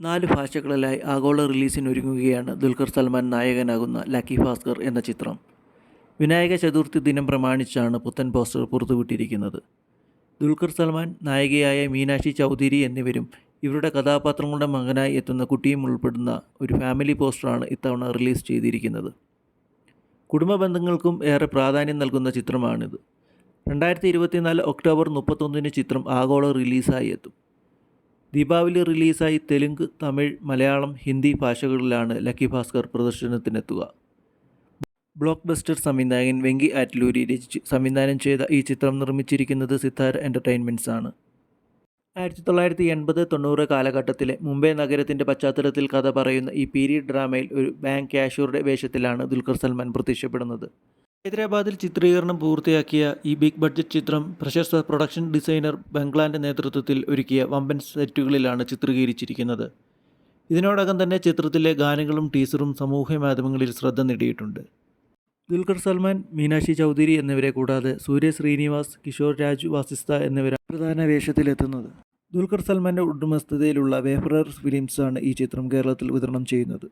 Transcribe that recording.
നാല് ഭാഷകളിലായി ആഗോള റിലീസിനൊരുങ്ങുകയാണ് ദുൽഖർ സൽമാൻ നായകനാകുന്ന ലക്കി ഭാസ്കർ എന്ന ചിത്രം. വിനായക ചതുർത്ഥി ദിനം പ്രമാണിച്ചാണ് പുത്തൻ പോസ്റ്റർ പുറത്തുവിട്ടിരിക്കുന്നത്. ദുൽഖർ സൽമാൻ നായികയായ മീനാക്ഷി ചൗധരി എന്നിവരും ഇവരുടെ കഥാപാത്രങ്ങളുടെ മകനായി എത്തുന്ന കുട്ടിയും ഉൾപ്പെടുന്ന ഒരു ഫാമിലി പോസ്റ്ററാണ് ഇത്തവണ റിലീസ് ചെയ്തിരിക്കുന്നത്. കുടുംബ ബന്ധങ്ങൾക്കും ഏറെ പ്രാധാന്യം നൽകുന്ന ചിത്രമാണിത്. രണ്ടായിരത്തി ഇരുപത്തിനാല് ഒക്ടോബർ മുപ്പത്തൊന്നിന് ചിത്രം ആഗോള റിലീസായി എത്തും. ദീപാവലി റിലീസായി തെലുങ്ക് തമിഴ് മലയാളം ഹിന്ദി ഭാഷകളിലാണ് ലക്കി ഭാസ്കർ പ്രദർശനത്തിനെത്തുക. ബ്ലോക്ക് ബസ്റ്റർ സംവിധായകൻ വെങ്കി ആറ്റ്ലൂരി രചിച്ച്. സംവിധാനം ചെയ്ത ഈ ചിത്രം നിർമ്മിച്ചിരിക്കുന്നത് സിത്താര എന്റർടൈൻമെന്റ്സ് ആണ്. ആയിരത്തി തൊള്ളായിരത്തി എൺപത് തൊണ്ണൂറ് കാലഘട്ടത്തിലെ മുംബൈ നഗരത്തിന്റെ പശ്ചാത്തലത്തിൽ കഥ പറയുന്ന ഈ പീരീഡ് ഡ്രാമയിൽ ഒരു ബാങ്ക് ക്യാഷൂറുടെ വേഷത്തിലാണ് ദുൽഖർ സൽമാൻ പ്രത്യക്ഷപ്പെടുന്നത്. ഹൈദരാബാദിൽ ചിത്രീകരണം പൂർത്തിയാക്കിയ ഈ ബിഗ് ബഡ്ജറ്റ് ചിത്രം പ്രശസ്ത പ്രൊഡക്ഷൻ ഡിസൈനർ ബംഗ്ലാന്റെ നേതൃത്വത്തിൽ ഒരുക്കിയ വമ്പൻ സെറ്റുകളിലാണ് ചിത്രീകരിച്ചിരിക്കുന്നത്. ഇതിനോടകം തന്നെ ചിത്രത്തിലെ ഗാനങ്ങളും ടീസറും സമൂഹ മാധ്യമങ്ങളിൽ ശ്രദ്ധ നേടിയിട്ടുണ്ട്. ദുൽഖർ സൽമാൻ മീനാക്ഷി ചൗധരി എന്നിവരെ കൂടാതെ സൂര്യ ശ്രീനിവാസ് കിഷോർ രാജ് വാസിസ്ത എന്നിവരാണ് പ്രധാന വേഷത്തിലെത്തുന്നത്. ദുൽഖർ സൽമാന്റെ ഉടമസ്ഥതയിലുള്ള വേഫറർ ഫിലിംസാണ് ഈ ചിത്രം കേരളത്തിൽ വിതരണം ചെയ്യുന്നത്.